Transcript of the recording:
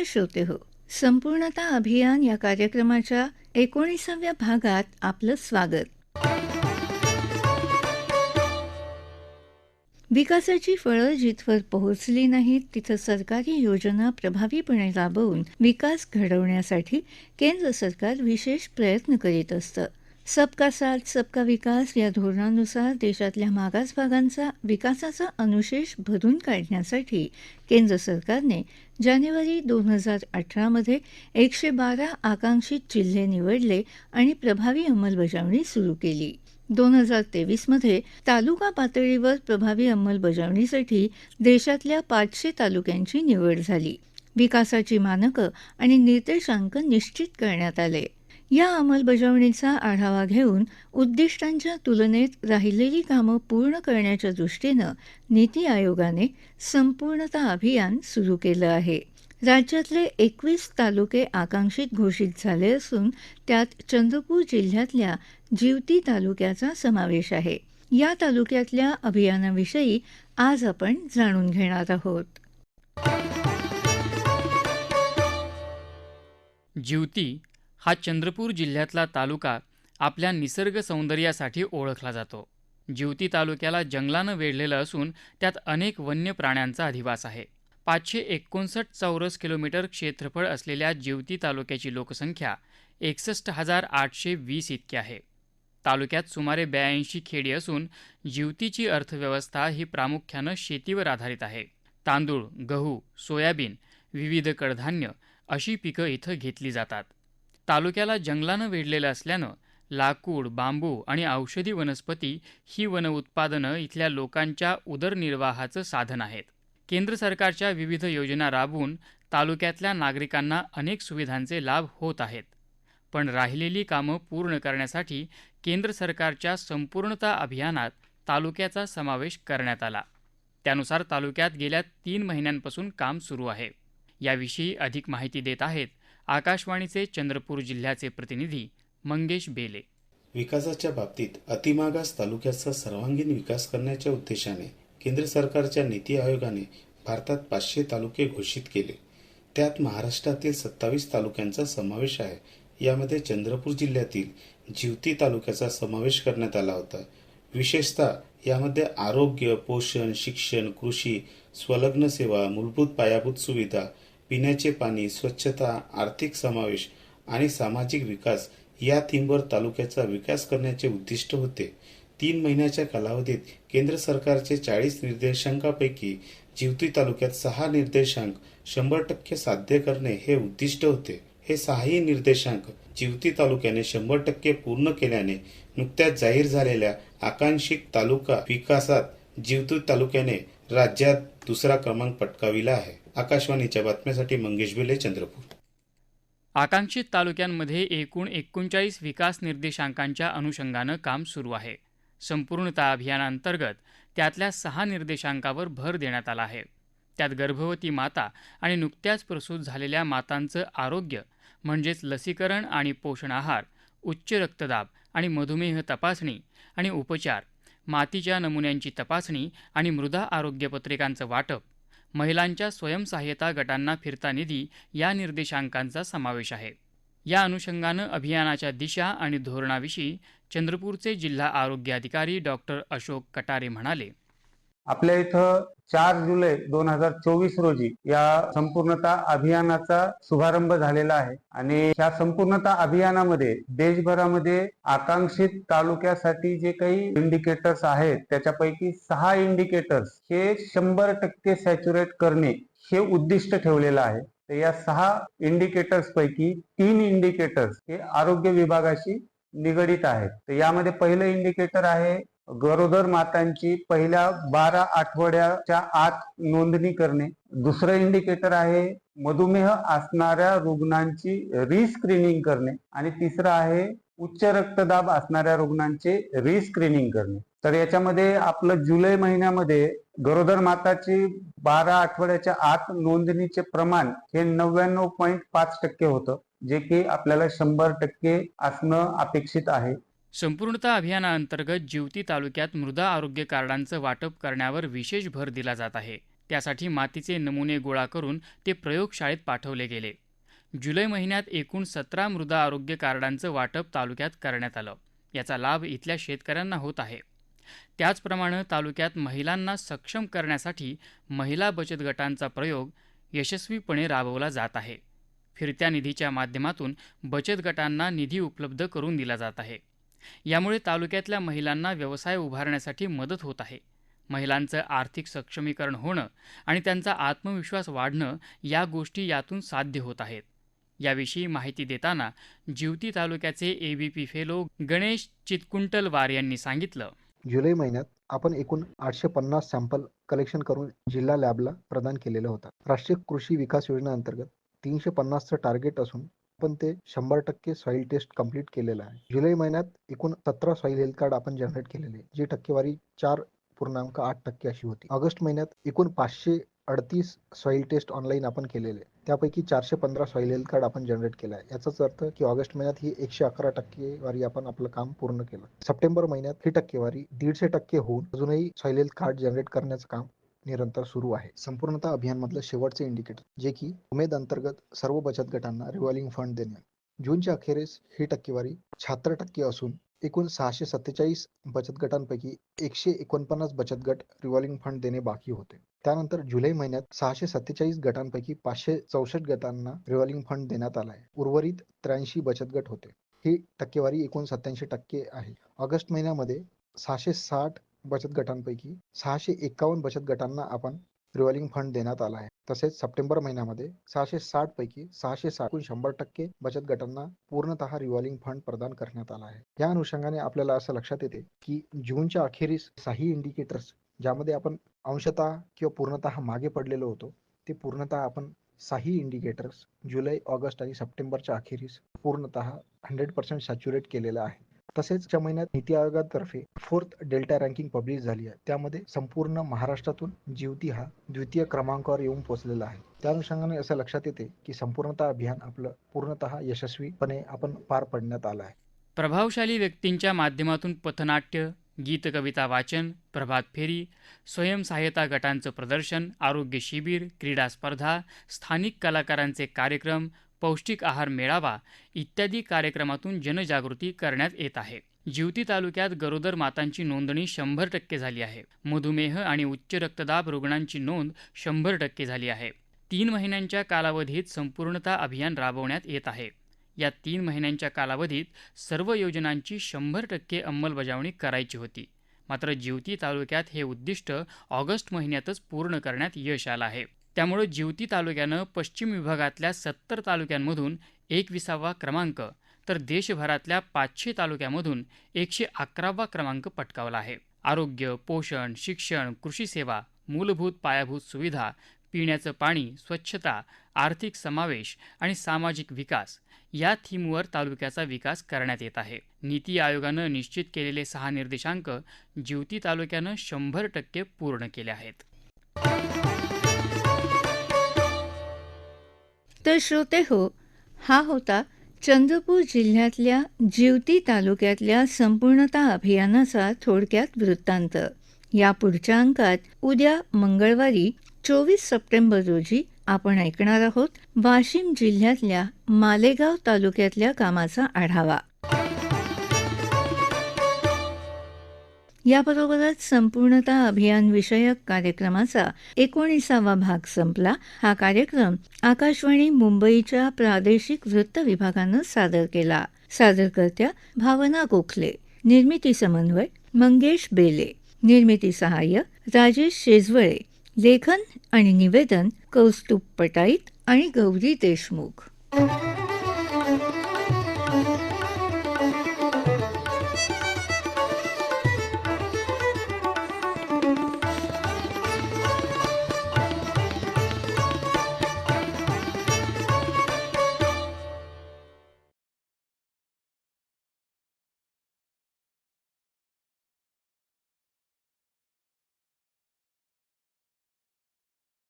नमस्कार श्रोते हो. संपूर्णता अभियान या कार्यक्रमाच्या एकोणीसाव्या भागात आपलं स्वागत. विकासाची फळं जिथवर पोहोचली नाहीत तिथं सरकारी योजना प्रभावीपणे राबवून विकास घडवण्यासाठी केंद्र सरकार विशेष प्रयत्न करीत असतं. सबका साथ सबका विकास या धोरणानुसार देशातल्या मागास भागांचा विकासाचा अनुशेष भरून काढण्यासाठी केंद्र सरकारने जानेवारी दोन हजार अठरामध्ये एकशे बारा आकांक्षित जिल्हे निवडले आणि प्रभावी अंमलबजावणी सुरू केली. दोन हजार तेवीसमध्ये तालुका पातळीवर प्रभावी अंमलबजावणीसाठी देशातल्या पाचशे तालुक्यांची निवड झाली. विकासाची मानकं आणि निर्देशांक निश्चित करण्यात आले. या अंमलबजावणीचा आढावा घेऊन उद्दिष्टांच्या तुलनेत राहिलेली कामं पूर्ण करण्याच्या दृष्टीनं नीती आयोगाने संपूर्णता अभियान सुरू केलं आहे. राज्यातले एकवीस तालुके आकांक्षित घोषित झाले असून त्यात चंद्रपूर जिल्ह्यातल्या जिवती तालुक्याचा समावेश आहे. या तालुक्यातल्या अभियानाविषयी आज आपण जाणून घेणार आहोत. जिवती हा चंद्रपूर जिल्ह्यातला तालुका आपल्या निसर्ग सौंदर्यासाठी ओळखला जातो. जिवती तालुक्याला जंगलानं वेढलेलं असून त्यात अनेक वन्य प्राण्यांचा अधिवास आहे. पाचशे एकोणसष्ट चौरस किलोमीटर क्षेत्रफळ असलेल्या जिवती तालुक्याची लोकसंख्या एकसष्ट हजार आठशे वीस इतकी आहे. तालुक्यात सुमारे ब्याऐंशी खेडी असून जिवतीची अर्थव्यवस्था ही प्रामुख्यानं शेतीवर आधारित आहे. तांदूळ गहू सोयाबीन विविध कडधान्य अशी पिकं इथं घेतली जातात. तालुक्याला जंगलानं वेढलेलं असल्यानं लाकूड बांबू आणि औषधी वनस्पती ही वन उत्पादनं इथल्या लोकांच्या उदरनिर्वाहाचं साधन आहेत. केंद्र सरकारच्या विविध योजना राबवून तालुक्यातल्या नागरिकांना अनेक सुविधांचे लाभ होत आहेत. पण राहिलेली कामं पूर्ण करण्यासाठी केंद्र सरकारच्या संपूर्णता अभियानात तालुक्याचा समावेश करण्यात आला. त्यानुसार तालुक्यात गेल्या तीन महिन्यांपासून काम सुरू आहे. याविषयी अधिक माहिती देत आहेत आकाशवाणीचे चंद्रपूर जिल्ह्याचे प्रतिनिधी मंगेश बेले. विकासाच्या बाबतीत अतिमागास तालुक्याचा सर्वांगीण विकास करण्याच्या उद्देशाने केंद्र सरकारच्या नीती आयोगाने भारतात पाचशे तालुके घोषित केले. त्यात महाराष्ट्रातील सत्तावीस तालुक्यांचा समावेश आहे. यामध्ये चंद्रपूर जिल्ह्यातील जिवती तालुक्याचा समावेश करण्यात आला होता. विशेषतः यामध्ये आरोग्य पोषण शिक्षण कृषी स्वलग्न सेवा मूलभूत पायाभूत सुविधा पिण्याचे पाणी स्वच्छता आर्थिक समावेश आणि सामाजिक विकास या थीमवर तालुक्याचा विकास करण्याचे उद्दिष्ट होते. तीन महिन्याच्या कालावधीत केंद्र सरकारचे चाळीस निर्देशांकापैकी जिवती तालुक्यात सहा निर्देशांक शंभर टक्के साध्य करणे हे उद्दिष्ट होते. हे सहाही निर्देशांक जिवती तालुक्याने शंभर टक्के पूर्ण केल्याने नुकत्याच जाहीर झालेल्या आकांक्षित तालुका विकासात जिवतूर तालुक्याने राज्यात दुसरा क्रमांक पटकाविला आहे. आकाशवाणीच्या बातम्यासाठी मंगेश बेले चंद्रपूर. आकांक्षित तालुक्यांमध्ये एकूण एकोणचाळीस विकास निर्देशांकांच्या अनुषंगानं काम सुरू आहे. संपूर्णता अभियानांतर्गत त्यातल्या सहा निर्देशांकावर भर देण्यात आला आहे. त्यात गर्भवती माता आणि नुकत्याच प्रसूत झालेल्या मातांचं आरोग्य म्हणजेच लसीकरण आणि पोषण आहार उच्च रक्तदाब आणि मधुमेह तपासणी आणि उपचार मातीच्या नमुन्यांची तपासणी आणि मृदा आरोग्य पत्रिकांचं वाटप. महिलांच्या स्वयंसहाय्यता गटांना फिरता निधी या निर्देशांकांचा समावेश आहे. या अनुषंगानं अभियानाच्या दिशा आणि धोरणाविषयी चंद्रपूरचे जिल्हा आरोग्य अधिकारी डॉक्टर अशोक कटारे म्हणाले. आपल्या इथं चार जुलै दोन हजार चोवीस रोजी या संपूर्णता अभियानाचा शुभारंभ झालेला आहे. आणि या संपूर्णता अभियानामध्ये देशभरामध्ये आकांक्षित तालुक्यासाठी जे काही इंडिकेटर्स आहेत त्याच्यापैकी सहा इंडिकेटर्स हे शंभर टक्के सॅच्युरेट करणे हे उद्दिष्ट ठेवलेलं आहे. तर या सहा इंडिकेटर्स पैकी तीन इंडिकेटर्स हे आरोग्य विभागाशी निगडित आहेत. तर यामध्ये पहिलं इंडिकेटर आहे गरोदर मातांची पहिल्या बारा आठवड्याच्या आत नोंदणी करणे. दुसरं इंडिकेटर आहे मधुमेह असणाऱ्या रुग्णांची रिस्क्रीनिंग करणे. आणि तिसरं आहे उच्च रक्तदाब असणाऱ्या रुग्णांचे रिस्क्रीनिंग करणे. तर याच्यामध्ये आपलं जुलै महिन्यामध्ये गरोदर माताची बारा आठवड्याच्या आत नोंदणीचे प्रमाण हे नव्याण्णव पॉईंट पाच टक्के होतं जे की आपल्याला शंभर टक्के असणं अपेक्षित आहे. संपूर्णता अभियानाअंतर्गत जिवती तालुक्यात मृदा आरोग्य कार्डांचं वाटप करण्यावर विशेष भर दिला जात आहे. त्यासाठी मातीचे नमुने गोळा करून ते प्रयोगशाळेत पाठवले गेले. जुलै महिन्यात एकूण सतरा मृदा आरोग्य कार्डांचं वाटप तालुक्यात करण्यात आलं. याचा लाभ इथल्या शेतकऱ्यांना होत आहे. त्याचप्रमाणे तालुक्यात महिलांना सक्षम करण्यासाठी महिला बचत गटांचा प्रयोग यशस्वीपणे राबवला जात आहे. फिरत्या निधीच्या माध्यमातून बचत गटांना निधी उपलब्ध करून दिला जात आहे. यामुळे तालुक्यातल्या महिलांना व्यवसाय उभारण्यासाठी मदत होत आहे. महिलांचं आर्थिक सक्षमीकरण होणं आणि त्यांचा आत्मविश्वास वाढणं या गोष्टी यातून साध्य होत आहेत. याविषयी माहिती देताना जिवती तालुक्याचे एबीपी फेलो गणेश चितकुंटलवार यांनी सांगितलं. जुलै महिन्यात आपण एकूण आठशे पन्नास सॅम्पल कलेक्शन करून जिल्हा लॅबला प्रदान केलेलं होतं. राष्ट्रीय कृषी विकास योजना अंतर्गत तीनशे पन्नासचं टार्गेट असून आपण ते शंभर टक्के सॉईल टेस्ट कंप्लीट केलेलं आहे. जुलै महिन्यात एकूण सतरा सॉईल हेल्थ कार्ड आपण जनरेट केलेले जी टक्केवारी चार पूर्णांक आठ टक्के अशी होती. ऑगस्ट महिन्यात एकूण पाचशे अडतीस सॉईल टेस्ट ऑनलाईन आपण केलेले त्यापैकी चारशे पंधरा सॉईल हेल्थ कार्ड आपण जनरेट केलं आहे. याचाच अर्थ की ऑगस्ट महिन्यात ही एकशे अकरा टक्केवारी आपण आपलं काम पूर्ण केलं. सप्टेंबर महिन्यात ही टक्केवारी दीडशे टक्के होऊन अजूनही सॉईल हेल्थ कार्ड जनरेट करण्याचं काम निरंतर सुरू आहे. संपूर्णतः अभियानमधलं शेवटचे इंडिकेटर जे की उमेद अंतर्गत सर्व बचत गटांना रिव्हॉल्विंग फंड देणे. जूनच्या अखेरीस ही टक्केवारी शहात्तर टक्के असून एकूण सहाशे सत्तेचाळीस बचत गटांपैकी एकशे एकोणपन्नास बचत गट रिव्हॉल्विंग फंड देणे बाकी होते. त्यानंतर जुलै महिन्यात सहाशे सत्तेचाळीस गटांपैकी पाचशे चौसष्ट गटांना रिव्हॉल्विंग फंड देण्यात आला आहे. उर्वरित त्र्याऐंशी बचत गट होते. ही टक्केवारी एकूण सत्याऐंशी टक्के आहे. ऑगस्ट महिन्यामध्ये सहाशे साठ बचत गटांपैकी सहाशे एकावन्न बचत गटांना आपण रिव्हॉल्विंग फंड देण्यात आला आहे. तसेच सप्टेंबर महिन्यामध्ये सहाशे साठ पैकी सहाशे साठ शंभर टक्के बचत गटांना पूर्णतः रिव्हॉल्विंग फंड प्रदान करण्यात आला आहे. या अनुषंगाने आपल्याला असं लक्षात येते की जूनच्या अखेरीस काही इंडिकेटर्स ज्यामध्ये आपण अंशतः किंवा पूर्णतः मागे पडलेलो होतो ते पूर्णतः आपण साही इंडिकेटर्स जुलै ऑगस्ट आणि सप्टेंबरच्या अखेरीस पूर्णतः हंड्रेड पर्सेंट सॅच्युरेट केलेलं आहे. तसेच या महिन्यात नीती आयोगातर्फे फोर्थ डेल्टा रँकिंग पब्लिश झाली आहे त्यामध्ये संपूर्ण महाराष्ट्रातून जीवती हा द्वितीय क्रमांकावर येऊन पोहोचलेला आहे. त्या अनुषंगाने असं लक्षात येते की संपूर्णतः अभियान आपलं पूर्णतः यशस्वीपणे आपण पार पडण्यात आलं आहे. प्रभावशाली व्यक्तींच्या माध्यमातून पथनाट्य गीतकविता वाचन प्रभात फेरी स्वयंसहाय्यता गटांचं प्रदर्शन आरोग्य शिबिर क्रीडा स्पर्धा स्थानिक कलाकारांचे कार्यक्रम पौष्टिक आहार मेळावा इत्यादी कार्यक्रमातून जनजागृती करण्यात येत आहे. जिवती तालुक्यात गरोदर मातांची नोंदणी शंभर टक्के झाली आहे. मधुमेह आणि उच्च रक्तदाब रुग्णांची नोंद शंभर टक्के झाली आहे. तीन महिन्यांच्या कालावधीत संपूर्णता अभियान राबवण्यात येत आहे. या तीन महिन्यांच्या कालावधीत सर्व योजनांची शंभर टक्के अंमलबजावणी करायची होती. मात्र जिवती तालुक्यात हे उद्दिष्ट ऑगस्ट महिन्यातच पूर्ण करण्यात यश आलं आहे. त्यामुळे जिवती तालुक्यानं पश्चिम विभागातल्या सत्तर तालुक्यांमधून एकविसावा क्रमांक तर देशभरातल्या पाचशे तालुक्यामधून एकशे अकरावा क्रमांक पटकावला आहे. आरोग्य पोषण शिक्षण कृषी सेवा मूलभूत पायाभूत सुविधा पिण्याचं पाणी स्वच्छता आर्थिक समावेश आणि सामाजिक विकास या थीमवर तालुक्याचा विकास करण्यात येत आहे. नीती आयोगानं निश्चित केलेले सहा निर्देशांक जिवती तालुक्यानं शंभर टक्के पूर्ण केले आहेत. तर श्रोते हो हा होता चंद्रपूर जिल्ह्यातल्या जिवती तालुक्यातल्या संपूर्णता अभियानाचा थोडक्यात वृत्तांत. या पुढच्या अंकात उद्या मंगळवारी चोवीस सप्टेंबर रोजी आपण ऐकणार आहोत वाशिम जिल्ह्यातल्या मालेगाव तालुक्यातल्या कामाचा आढावा. याबरोबरच संपूर्णता अभियान विषयक कार्यक्रमाचा एकोणीसावा भाग संपला. हा कार्यक्रम आकाशवाणी मुंबईच्या प्रादेशिक वृत्त विभागानं सादर केला. सादरकर्त्या भावना गोखले निर्मिती समन्वय मंगेश बेले निर्मिती सहाय्य राजेश शेजवळे लेखन आणि निवेदन कौस्तुभ पटाईत आणि गौरी देशमुख.